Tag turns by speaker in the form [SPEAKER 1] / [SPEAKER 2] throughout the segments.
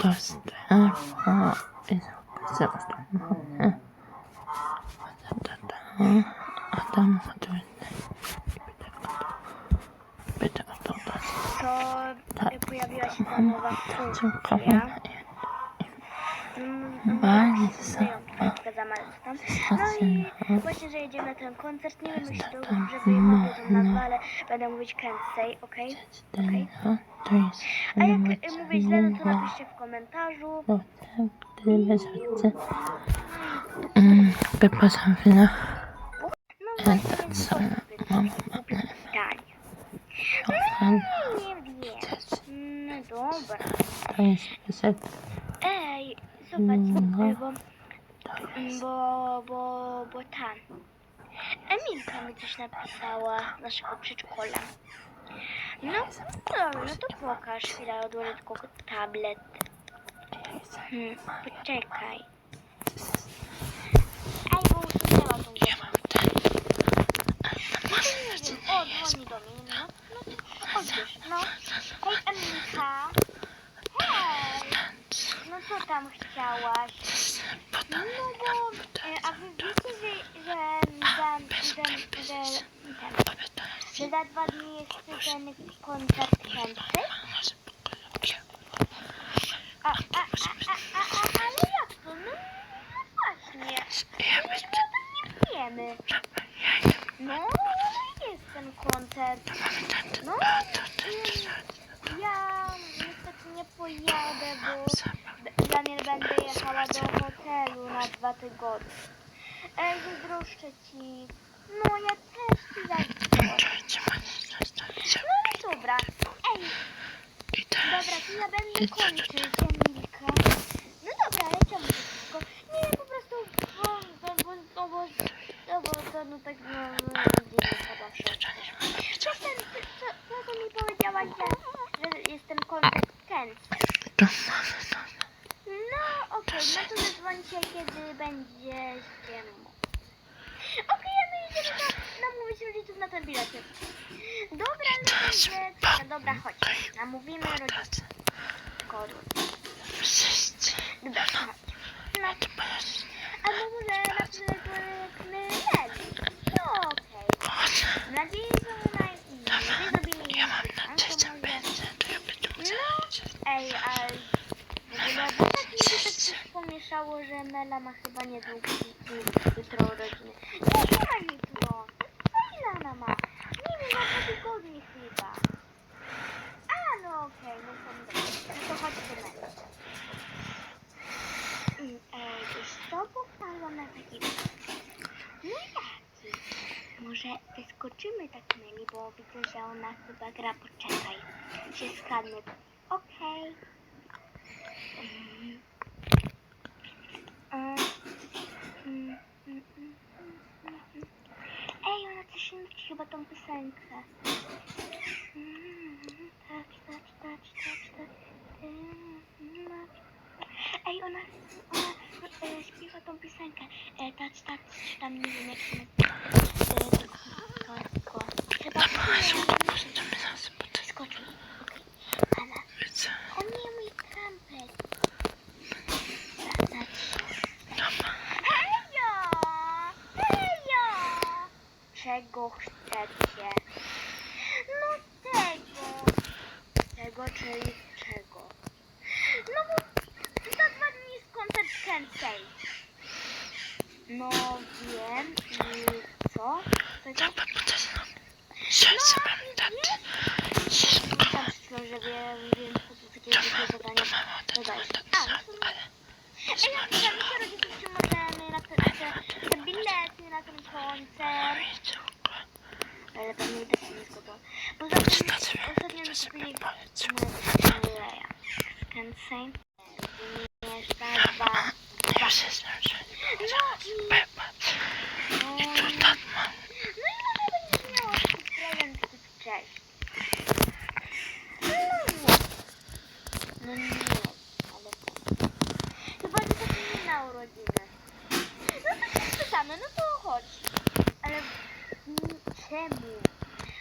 [SPEAKER 1] Stefan i Sebastian. Adam, Adam, Bitte o to dać.
[SPEAKER 2] Tam. No i właśnie, że jedziemy na ten koncert. Nie wiem, jeśli to dobrze
[SPEAKER 1] można.
[SPEAKER 2] nazwę, ale będę mówić Kensei, okej?
[SPEAKER 1] Ten, to jest
[SPEAKER 2] A jak y, mówię źle, no to napiszcie w komentarzu.
[SPEAKER 1] Mm, Wypasam chwilę.
[SPEAKER 2] No właśnie,
[SPEAKER 1] co? Mam
[SPEAKER 2] pytanie. Nie wiem. No dobra.
[SPEAKER 1] To jest.
[SPEAKER 2] Ej, zobacz,
[SPEAKER 1] No.
[SPEAKER 2] y, bo, bo, bo, tam. Emilka mi coś napisała naszego przedszkola. No, dobra, no to pokaż chwilę, odłożę tylko tablet. Hmm, poczekaj. Ej, bo usunęła tą głowę. Nie wiem, o, dzwoni do mnie, no, no, odbierz, no. Hej, Emilka. Hej. No co tam chciałaś? No bo, e, a wy wiecie, że, że, za, że, że, że, że za dwa dni jest ten koncert chętny? A, a, a, a, a, a, ale jak to? No, no właśnie. My o tym nie wiemy. No, jest ten koncert. No, ja niestety nie pojadę, bo ja nie będę jechała do hotelu na dwa tygodnie. Ej, zazdroszczę ci. No, ja też ci zazdroszczę. No dobra. Ej, dobra, to ja będę kończyć, Emilka. No dobra, ale czemu wszystko? Nie po prostu, bo, bo, bo, bo, bo, no, bo to no tak, no, no, chyba się. Co co, co to mi powiedziałaś, że, że jest ten koncert Kens? No, okej, no to zadzwońcie, kiedy będziecie mógł. Okej, a my idziemy na, namówić rodziców na ten bilet. Dobra, no to dobra, chodź. Namówimy rodziców. Kodu. Dobra, chodź. No, a może na przykład. No, okej. Mam nadzieję, że na nie zrobili
[SPEAKER 1] Ja mam nadzieję, że
[SPEAKER 2] może.
[SPEAKER 1] będzie, to ja będę
[SPEAKER 2] No,
[SPEAKER 1] musiała
[SPEAKER 2] ej, a w ogóle, bo tak mi się tak pomieszało, że Mela ma chyba niedługo jutro urodziny. Nie, nie ma jutro. Ile ona ma? Nie wiem, ma dwa tygodnie chyba. A, no okej, no to dobra. No to chodź do Mela. Mm, Ej, wiesz co, powtarzam na taki No jaki? Może wyskoczymy tak Meli, bo widzę, że ona chyba gra. Poczekaj, się skradnę. Okej. Mm. Mm, mm, mm, mm, mm, mm. Ej, ona coś nuci chyba tą piosenkę. Mm, touch, touch. Mm, mm. Ej, ona, ona e, śpiewa tą piosenkę. E, touch, touch, czy tam nie wiem jak się nazywa. E, tylko. Chyba skoczył. Ale o nie, mój trampet. Hejo! Hejo! Chcecie? No tego. Tego, czyli czego? No bo za dwa dni jest koncert Kensei. No wiem. I co? Czego? Tam myślę, że wiem, wiem, co to takie głupie zadanie. No daj. A, no to... Ej, ja się rodziców, czy możemy na te, te, te bilety na ten koncert. Ale pewnie i tak się nie zgodzą. Poza tym ostatnio kupili Leja. Mieszka dwa. No i... No,
[SPEAKER 1] I tu tak mam.
[SPEAKER 2] no i mama będzie miała taki prezent typ cześć. No nie. No nie, ale tak. Chyba, że to nie na urodziny. No to się spytamy, no to chodź. Ale mm, czemu?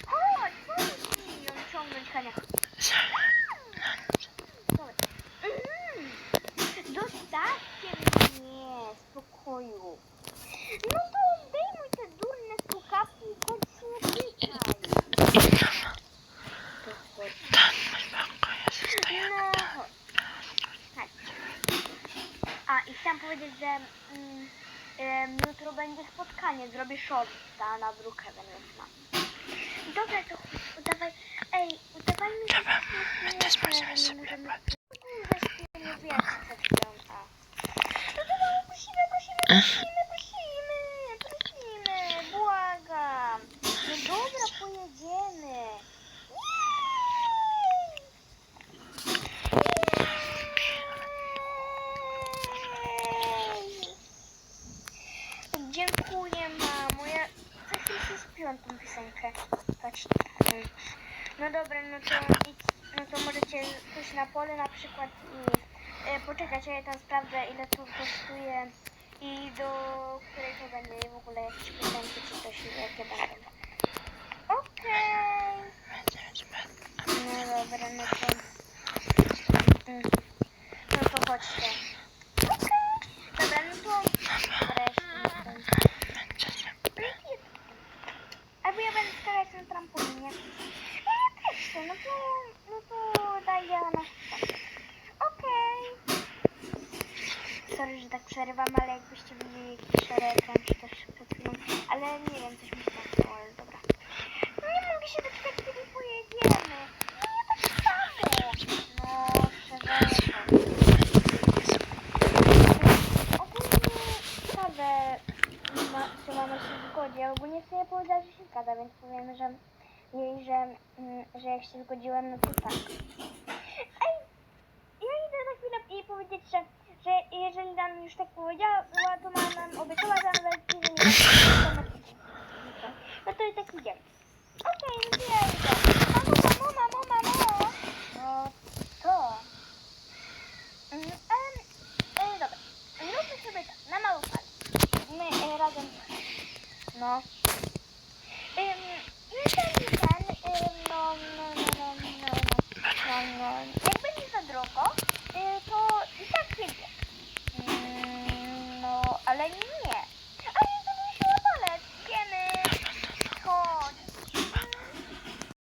[SPEAKER 2] Chodź, pomóż mi ją ciągnąć, Hania. Dobra. Mhm.
[SPEAKER 1] I tam,
[SPEAKER 2] Tu chodź.
[SPEAKER 1] tam mój pokój jest, stojemy
[SPEAKER 2] No,
[SPEAKER 1] tam.
[SPEAKER 2] chodź. Chodź. A, i chciałam powiedzieć, że mm, em, jutro będzie spotkanie, zrobię shorta na Brookhaven, więc mam. Dobra, to udawaj, ej, udawajmy, że
[SPEAKER 1] Dobra,
[SPEAKER 2] nie
[SPEAKER 1] my też
[SPEAKER 2] śmieszne,
[SPEAKER 1] możemy
[SPEAKER 2] że nie
[SPEAKER 1] sobie
[SPEAKER 2] możemy...
[SPEAKER 1] patrzeć.
[SPEAKER 2] Zaśpiewamy wiersz przed chwilą, a. No dobra, prosimy, prosimy, prosimy, prosimy, prosimy, błagam. No dobra, pojedziemy. Jej! Dziękuję, mamo. Ja za chwilę się śpiłam tą piosenkę. Patrz. mm. No dobra, no to, idź, no to możecie pójść na pole na przykład i e, poczekać, ja tam sprawdzę ile to kosztuje i do której to będzie w ogóle jakieś piosenki czy coś jakie będą. Okej. No dobra, no to... No to chodźcie. Okej. Dobra, no to... Wreszcie. no to- Albo ja będę skakać na trampolinie. No ja też chcę, no to... No to daj ja na Okej. Sorry, że tak przerywam, ale jakbyście widzieli jakiś szary ekran czy też przed. Ale nie wiem, coś mi się stało, ale dobra. Nie mogę się doczekać, kiedy pojedziemy. No ja tak samo. No, przepraszam. Ogólnie ma, czy mama się zgodzi. Ja ogólnie w sumie powiedziała, że się zgadza, więc powiem, że jej, że, mm, że jak się zgodziłem, no to tak. Ej, ja idę na chwilę jej powiedzieć, że, że jeżeli nam już tak powiedziała, to ma nam obiecała, że że nie da No to i tak idziemy. Okej, no